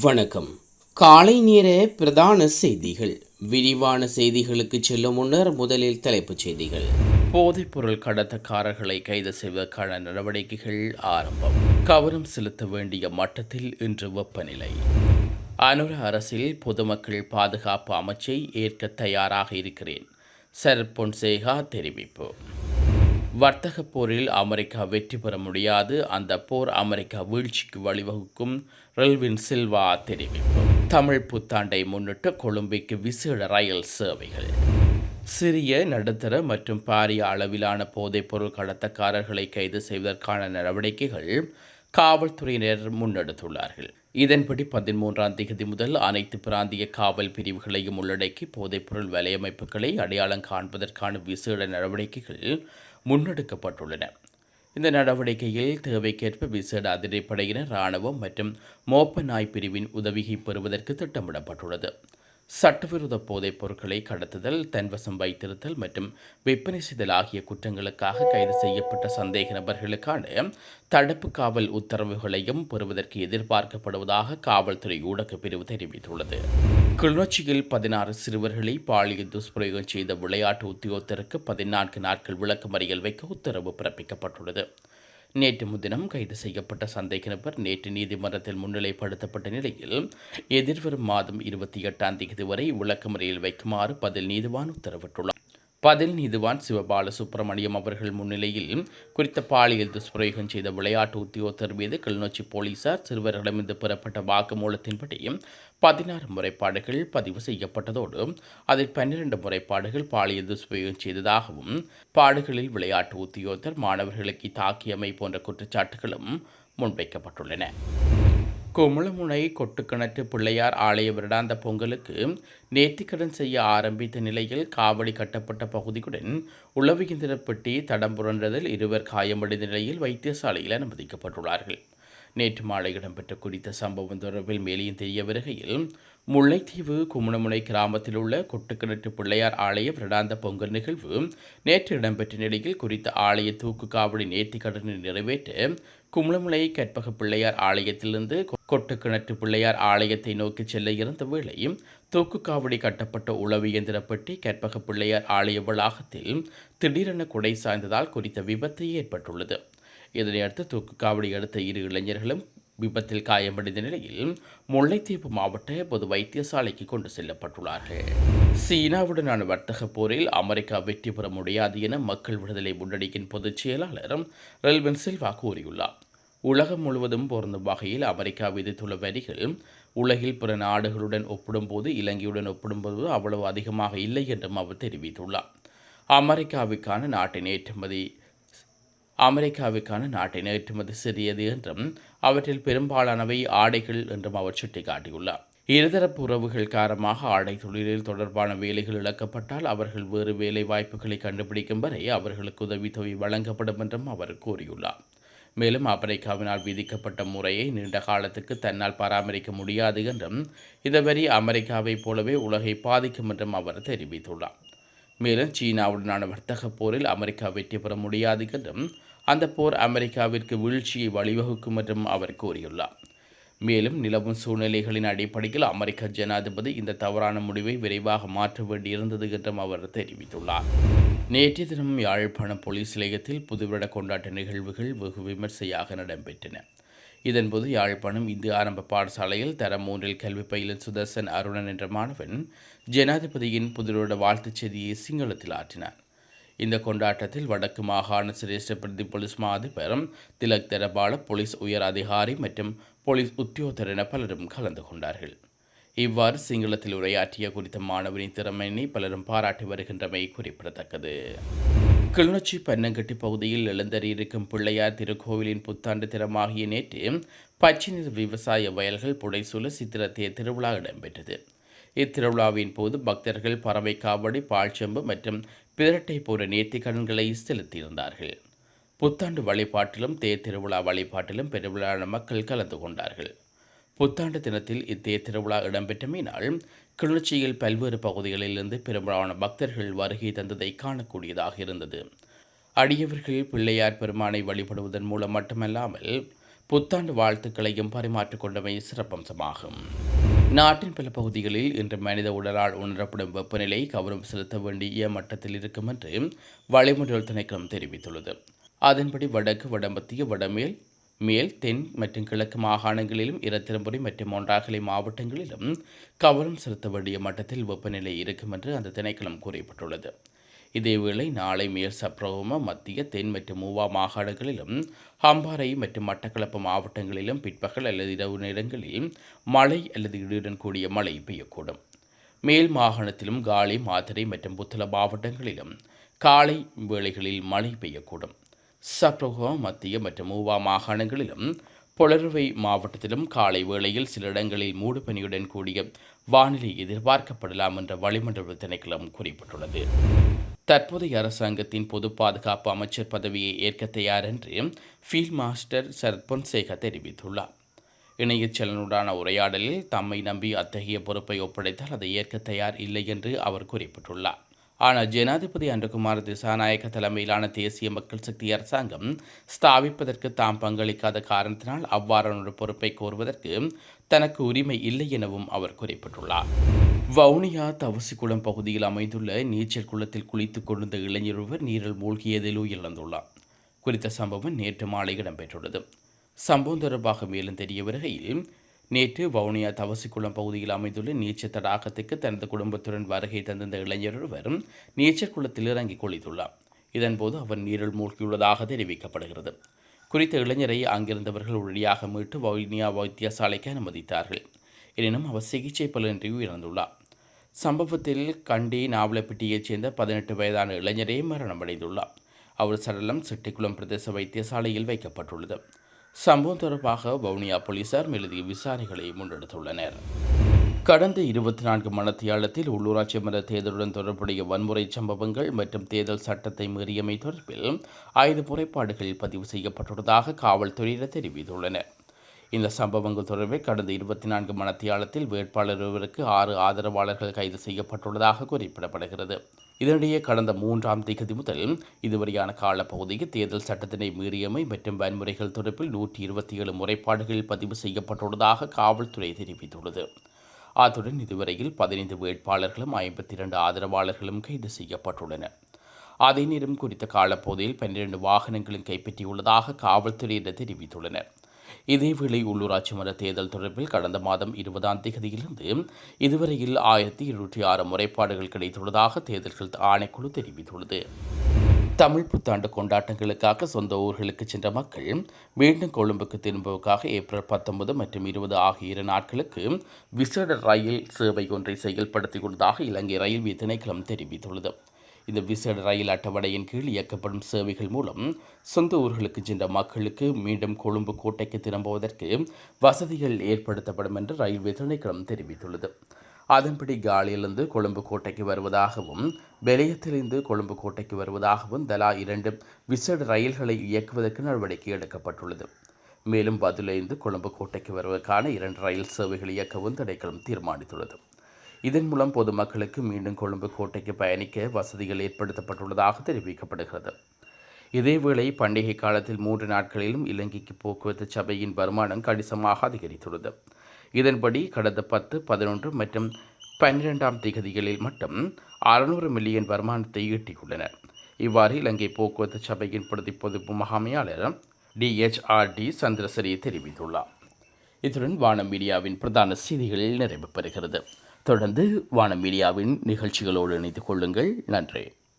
வணக்கம். காலை நேர பிரதான செய்திகள். விரிவான செய்திகளுக்கு செல்லும் முன்னர் முதலில் தலைப்புச் செய்திகள். போதைப்பொருள் கடத்தக்காரர்களை கைது செய்வதற்கான நடவடிக்கைகள் ஆரம்பம். கவனம் செலுத்த வேண்டிய மட்டத்தில் இன்று வெப்பநிலை. அனுர அரசில் பொதுமக்கள் பாதுகாப்பு அமைச்சை ஏற்க தயாராக இருக்கிறேன். சரத் பொன்சேகா தெரிவிப்பு. வர்த்தக போரில் அமெரிக்கா வெற்றி பெற முடியாது. அந்த போர் அமெரிக்கா வீழ்ச்சிக்கு வழிவகுக்கும். ரெல்வின் சில்வா தெரிவிப்பு. தமிழ் புத்தாண்டை முன்னிட்டு கொழும்பிக்கு விசேட ரயில் சேவைகள். சிறிய நடுத்தர மற்றும் பாரிய அளவிலான போதைப்பொருள் கடத்தக்காரர்களை கைது செய்வதற்கான நடவடிக்கைகள் காவல்துறையினர் முன்னெடுத்துள்ளார்கள். இதன்படி பதிமூன்றாம் தேதி முதல் அனைத்து பிராந்திய காவல் பிரிவுகளையும் உள்ளடக்கி போதைப்பொருள் வலையமைப்புகளை அடையாளம் காண்பதற்கான விசேட நடவடிக்கைகள் முன்னெடுக்கப்பட்டுள்ளன. இந்த நடவடிக்கையில் தேவைக்கேற்ப விசேட அதிரடிப்படையினர் இராணுவம் மற்றும் மோப்ப நாய் பிரிவின் உதவியை பெறுவதற்கு திட்டமிடப்பட்டுள்ளது. சட்டவிரோத போதைப் பொருட்களை கடத்துதல் தன்வசம் வைத்திருத்தல் மற்றும் விற்பனை செய்தல் ஆகிய குற்றங்களுக்காக கைது செய்யப்பட்ட சந்தேக நபர்களுக்கான தடுப்பு காவல் உத்தரவுகளையும் பெறுவதற்கு எதிர்பார்க்கப்படுவதாக காவல்துறை ஊடகப் பிரிவு தெரிவித்துள்ளது. கிளிநொச்சியில் பதினாறு சிறுவர்களை பாலியல் துஷ்பிரயோகம் செய்த விளையாட்டு உத்தியோகத்தருக்கு பதினான்கு நாட்கள் விளக்கமறியல் வைக்க உத்தரவு பிறப்பிக்கப்பட்டுள்ளது. நேற்று முன்தினம் கைது செய்யப்பட்ட சந்தேக நபர் நேற்று நீதிமன்றத்தில் முன்னிலைப்படுத்தப்பட்ட நிலையில் எதிர்வரும் மாதம் இருபத்தி எட்டாம் தேதி வரை விளக்கமறியல் வைக்குமாறு பதில் நீதிவான் உத்தரவிட்டுள்ளார். பதில் நீதிவான் சிவபால சுப்பிரமணியம் அவர்கள் முன்னிலையில் குறித்த பாலியல் துஷ்பிரயோகம் செய்த விளையாட்டு உத்தியோகத்தர் மீது கிளிநொச்சி போலீசார் சிறுவர்களிடமிருந்து பெறப்பட்ட வாக்குமூலத்தின்படி பதினாறு முறைப்பாடுகள் பதிவு செய்யப்பட்டதோடு அதில் பன்னிரண்டு முறைப்பாடுகள் பாலியல் துஷ்பிரயோகம் செய்ததாகவும் பாடுகளில் விளையாட்டு உத்தியோகத்தர் மாணவர்களுக்கு தாக்கியமை போன்ற குற்றச்சாட்டுகளும் முன்வைக்கப்பட்டுள்ளன. குமுளமுனை கொட்டுக்கிணற்று பிள்ளையார் ஆலய வருடாந்த பொங்கலுக்கு நேர்த்திக்கடன் செய்ய ஆரம்பித்த நிலையில் காவடி கட்டப்பட்ட பகுதியுடன் உளவியந்திரப்பட்டி தடம் புரண்டதில் இருவர் காயமடைந்த நிலையில் வைத்தியசாலையில் அனுமதிக்கப்பட்டுள்ளார்கள். நேற்று மாலை இடம்பெற்ற குறித்த சம்பவம் தொடர்பில் மேலேயும் தெரிய வருகையில் முல்லைத்தீவு குமுணமுனை கிராமத்தில் உள்ள கொட்டுக்கிணற்று பிள்ளையார் ஆலய வருடாந்த பொங்கல் நிகழ்வு நேற்று இடம்பெற்ற நிலையில் குறித்த ஆலய தூக்கு காவடி நேர்த்தி கடனை நிறைவேற்ற குமுளமுனை கற்பக பிள்ளையார் ஆலயத்திலிருந்து கொட்டுக்கிணற்று பிள்ளையார் ஆலயத்தை நோக்கி செல்ல இருந்த வேளை தூக்கு காவடி கட்டப்பட்ட உளவு இயந்திரப்பட்டி கற்பக பிள்ளையார் ஆலய வளாகத்தில் திடீரென குடை சாய்ந்ததால் குறித்த விபத்து ஏற்பட்டுள்ளது. இதனையடுத்து தூக்கு காவடி எடுத்த இரு இளைஞர்களும் விபத்தில் காயமடைந்த நிலையில் முல்லைத்தீவு மாவட்ட பொது வைத்தியசாலைக்கு கொண்டு செல்லப்பட்டுள்ளார்கள். சீனாவுடனான வர்த்தக போரில் அமெரிக்கா வெற்றி பெற முடியாது என மக்கள் விடுதலை முன்னணியின் பொதுச் செயலாளர் ரெல்வன் சில்வா கூறியுள்ளார். உலகம் முழுவதும் பொருந்தும் வகையில் அமெரிக்கா விதித்துள்ள வரிகள் உலகில் பிற நாடுகளுடன் ஒப்பிடும்போது இலங்கையுடன் ஒப்பிடும்போது அவ்வளவு அதிகமாக இல்லை என்றும் அவர் தெரிவித்துள்ளார். அமெரிக்காவுக்கான நாட்டின் ஏற்றுமதி அமெரிக்காவுக்கான நாட்டின் ஏற்றுமதி சிறியது என்றும் அவற்றில் பெரும்பாலானவை ஆடைகள் என்றும் அவர் சுட்டிக்காட்டியுள்ளார். இருதரப்பு உறவுகள் காரணமாக ஆடை தொழிலில் தொடர்பான வேலைகள் இழக்கப்பட்டால் அவர்கள் வேறு வேலை வாய்ப்புகளை கண்டுபிடிக்கும் வரை அவர்களுக்கு உதவித்தொகை வழங்கப்படும் என்றும் அவர் கூறியுள்ளார். மேலும் அமெரிக்காவினால் விதிக்கப்பட்ட முறையை நீண்ட காலத்துக்கு தன்னால் பராமரிக்க முடியாது என்றும் இந்த வரி அமெரிக்காவைப் போலவே உலகை பாதிக்கும் என்றும் அவர் தெரிவித்துள்ளார். மேலும் சீனாவுடனான வர்த்தக போரில் அமெரிக்கா வெற்றி பெற முடியாது என்றும் அந்த போர் அமெரிக்காவிற்கு வீழ்ச்சியை வழிவகுக்கும் என்றும் அவர் கூறியுள்ளார். மேலும் நிலவும் சூழ்நிலைகளின் அடிப்படையில் அமெரிக்க ஜனாதிபதி இந்த தவறான முடிவை விரைவாக மாற்ற வேண்டியிருந்தது என்றும் அவர் தெரிவித்துள்ளார். நேற்றைய தினம் யாழ்ப்பாணம் போலீஸ் நிலையத்தில் புதுவிட கொண்டாட்ட நிகழ்வுகள் வெகு விமர்சையாக நடைபெற்றன இதன்போது யாழ்ப்பாணம் இந்து ஆரம்ப பாடசாலையில் தரம் மூன்றில் கல்வி பயிலும் சுதர்சன் அருணன் என்ற மாணவன் ஜனாதிபதியின் புதுவிட வாழ்த்துச் செய்தியை சிங்களத்தில் ஆற்றினார். இந்த கொண்டாட்டத்தில் வடக்கு மாகாண சிரேஷ்ட பிரதி போலீஸ் மா திலக் தரபால போலீஸ் உயர் அதிகாரி மற்றும் போலீஸ் உத்தியோகத்தர் என பலரும் கலந்து கொண்டார்கள். இவ்வாறு சிங்களத்தில் உரையாற்றிய குறித்த மாணவனின் திறமையினை பலரும் பாராட்டி வருகின்றமை குறிப்பிடத்தக்கது. கிளிநொச்சி பன்னங்கட்டி பகுதியில் எழுந்தறியிருக்கும் பிள்ளையார் திருக்கோவிலின் புத்தாண்டு திறமாகிய நேற்று பச்சை நிற விவசாய வயல்கள் புடைசூழ சித்திரத்திய திருவிழா இடம்பெற்றது. இத்திருவிழாவின் போது பக்தர்கள் பறவை காவடி பால்செம்பு மற்றும் பிரட்டை போன்ற நேர்த்திக்கடன்களை செலுத்தியிருந்தார்கள். புத்தாண்டு வழிபாட்டிலும் தேர் திருவிழா வழிபாட்டிலும் பெருவிழான மக்கள் கலந்து கொண்டார்கள். புத்தாண்டு தினத்தில் இத்தேர் திருவிழா இடம்பெற்றமையினால் கிளர்ச்சியில் பல்வேறு பகுதிகளிலிருந்து பெரும்பாலான பக்தர்கள் வருகை தந்ததை காணக்கூடியதாக இருந்தது. அடியவர்கள் பிள்ளையார் பெருமானை வழிபடுவதன் மூலம் மட்டுமல்லாமல் புத்தாண்டு வாழ்த்துக்களையும் பரிமாற்றிக் கொண்டமை சிறப்பம்சமாகும். நாட்டின் பல பகுதிகளில் இன்று மனித உடலால் உணரப்படும் வெப்பநிலை கவனம் செலுத்த வேண்டிய மட்டத்தில் இருக்கும் என்று வளிமண்டல் திணைக்களம் தெரிவித்துள்ளது. அதன்படி வடக்கு வடமத்திய வடமேல் மேல் தென் மற்றும் கிழக்கு மாகாணங்களிலும் இரத்திரம்புரி மற்றும் ஒன்றாகலை மாவட்டங்களிலும் கவனம் செலுத்த வேண்டிய மட்டத்தில் வெப்பநிலை இருக்கும் என்று அந்த திணைக்களம் கூறப்பட்டுள்ளது இதேவேளை நாளை மேல் சப்ரகம மத்திய தென் மற்றும் மூவா மாகாணங்களிலும் ஹம்பாறை மற்றும் மட்டக்களப்பு மாவட்டங்களிலும் பிற்பகல் அல்லது இரவு நேரங்களில் மழை அல்லது இடியுடன் கூடிய மழை பெய்யக்கூடும். மேல் மாகாணத்திலும் காலி மாத்திரை மற்றும் புத்தள மாவட்டங்களிலும் காலை வேளைகளில் மழை பெய்யக்கூடும். சப்ரகம மத்திய மற்றும் மூவா மாகாணங்களிலும் பொலருவை மாவட்டத்திலும் காலை வேளையில் சில இடங்களில் மூடுபனியுடன் கூடிய வானிலை எதிர்பார்க்கப்படலாம் என்ற வளிமண்டல திணைக்களம் குறிப்பிட்டுள்ளது. தற்போதைய அரசாங்கத்தின் பொது பாதுகாப்பு அமைச்சர் பதவியை ஏற்க தயார் என்று ஃபீல்ட் மாஸ்டர் சர்பொன்சேகா தெரிவித்துள்ளார். இணையச்சலனுடான உரையாடலில் தம்மை நம்பி அத்தகைய பொறுப்பை ஒப்படைத்தால் அதை ஏற்க தயார் இல்லை என்று அவர் குறிப்பிட்டுள்ளார். ஆனால் ஜனாதிபதி அன்றகுமார் திசாநாயக்க தலைமையிலான தேசிய மக்கள் சக்தி அரசாங்கம் ஸ்தாபிப்பதற்கு தாம் பங்களிக்காத காரணத்தினால் அவ்வாறான ஒரு பொறுப்பை கோருவதற்கு தனக்கு உரிமை இல்லை எனவும் அவர் குறிப்பிட்டுள்ளார். வவுனியா தவசிக்குளம் பகுதியில் அமைந்துள்ள நீச்சல் குளத்தில் குளித்துக் கொண்டிருந்த இளைஞர் ஒருவர் நீரில் மூழ்கியதில் உயிரிழந்துள்ளார் குறித்த சம்பவம் நேற்று மாலை இடம்பெற்றுள்ளது. சம்பவம் தொடர்பாக மேலும் தெரிய வருகையில் நேற்று வவுனியா தவசிக்குளம் பகுதியில் அமைந்துள்ள நீச்சல் தடாகத்துக்கு தனது குடும்பத்துடன் வருகை தந்திருந்த இளைஞர் ஒருவர் நீச்சல் குளத்தில் இறங்கி குளித்துள்ளார். இதன்போது அவர் நீரில் மூழ்கியுள்ளதாக தெரிவிக்கப்படுகிறது. குறித்த இளைஞரை அங்கிருந்தவர்கள் உடனடியாக மீட்டு வவுனியா வைத்தியசாலைக்கு அனுமதித்தார்கள். எனினும் அவர் சிகிச்சை பலனின்றி உயிரிழந்துள்ளார். சம்பவத்தில் கண்டி நாவலப்பட்டியைச் சேர்ந்த பதினெட்டு வயதான இளைஞரே மரணமடைந்துள்ளார். அவர் சடலம் செட்டிக்குளம் பிரதேச வைத்தியசாலையில் வைக்கப்பட்டுள்ளது. சம்பவம் தொடர்பாக வவுனியா போலீசார் மேலதிக விசாரணைகளை முன்னெடுத்துள்ளனர். கடந்த இருபத்தி நான்கு மணத்தியாலத்தில் உள்ளூராட்சி மன்ற தேர்தலுடன் தொடர்புடைய வன்முறை சம்பவங்கள் மற்றும் தேர்தல் சட்டத்தை மீறியமை தொடர்பில் ஐந்து முறைப்பாடுகள் பதிவு செய்யப்பட்டுள்ளதாக காவல்துறையினர் தெரிவித்துள்ளனர். இந்த சம்பவங்கள் தொடர்பில் கடந்த இருபத்தி நான்கு மணத்தியாலத்தில் வேட்பாளர் ஒருவருக்கு ஆறு ஆதரவாளர்கள் கைது செய்யப்பட்டுள்ளதாக குறிப்பிடப்படுகிறது. இதனிடையே கடந்த மூன்றாம் தேதி முதல் இதுவரையான காலப்பகுதியில் தேர்தல் சட்டத்தினை மீறியமை மற்றும் வன்முறைகள் தொடர்பில் நூற்றி இருபத்தி ஏழு முறைப்பாடுகளில் பதிவு செய்யப்பட்டுள்ளதாக காவல்துறை தெரிவித்துள்ளது. அத்துடன் இதுவரையில் பதினைந்து வேட்பாளர்களும் ஐம்பத்தி இரண்டு ஆதரவாளர்களும் கைது செய்யப்பட்டுள்ளனர் அதே நேரம் குறித்த காலப்பகுதியில் பன்னிரண்டு வாகனங்களும் கைப்பற்றியுள்ளதாக காவல்துறையினர் தெரிவித்துள்ளனர். இதேவேளை உள்ளூராட்சி மன்ற தேர்தல் தொடர்பில் கடந்த மாதம் இருபதாம் தேதியிலிருந்து இதுவரையில் ஆயிரத்தி இருநூற்றி ஆறு முறைப்பாடுகள் கிடைத்துள்ளதாக தேர்தல்கள் ஆணைக்குழு தெரிவித்துள்ளது. தமிழ் புத்தாண்டு கொண்டாட்டங்களுக்காக சொந்த ஊர்களுக்கு சென்ற மக்கள் மீண்டும் கொழும்புக்கு திரும்புவதற்காக ஏப்ரல் பத்தொன்பது மற்றும் இருபது ஆகிய இரு நாட்களுக்கு விசேட ரயில் சேவை ஒன்றை செயல்படுத்தியுள்ளதாக இலங்கை ரயில்வே திணைக்களம் தெரிவித்துள்ளது. இந்த விசேட ரயில் அட்டவணையின் கீழ் இயக்கப்படும் சேவைகள் மூலம் சொந்த ஊர்களுக்கு சென்ற மக்களுக்கு மீண்டும் கொழும்பு கோட்டைக்கு திரும்புவதற்கு வசதிகள் ஏற்படுத்தப்படும் என்று ரயில்வே திணைக்களம் தெரிவித்துள்ளது. அதன்படி காலியிலிருந்து கொழும்பு கோட்டைக்கு வருவதாகவும் வெளியத்திலிருந்து கொழும்பு கோட்டைக்கு வருவதாகவும் தலா இரண்டு விசேட ரயில்களை இயக்குவதற்கு நடவடிக்கை எடுக்கப்பட்டுள்ளது. மேலும் பதிலிருந்து கொழும்பு கோட்டைக்கு வருவதற்கான இரண்டு ரயில் சேவைகள் இயக்கவும் திணைக்களம் தீர்மானித்துள்ளது. இதன் மூலம் பொதுமக்களுக்கு மீண்டும் கொழும்பு கோட்டைக்கு பயணிக்க வசதிகள் ஏற்படுத்தப்பட்டுள்ளதாக தெரிவிக்கப்படுகிறது. இதேவேளை பண்டிகை காலத்தில் மூன்று நாட்களிலும் இலங்கைக்கு போக்குவரத்து சபையின் வருமானம் கணிசமாக அதிகரித்துள்ளது. இதன்படி கடந்த பத்து பதினொன்று மற்றும் பன்னிரெண்டாம் திகதிகளில் மட்டும் அறுநூறு மில்லியன் வருமானத்தை ஈட்டியுள்ளனர். இவ்வாறு இலங்கை போக்குவரத்து சபையின் பிரதி பொதுப்பு முகாமையாளர் டிஎச்ஆர்டி சந்திரசரி தெரிவித்துள்ளார். இத்துடன் வானம் மீடியாவின் பிரதான செய்திகளில் நிறைவு பெறுகிறது. தொடர்ந்து வான மீடியாவின் நிகழ்ச்சிகளோடு இணைத்துக் கொள்ளுங்கள். நன்றி.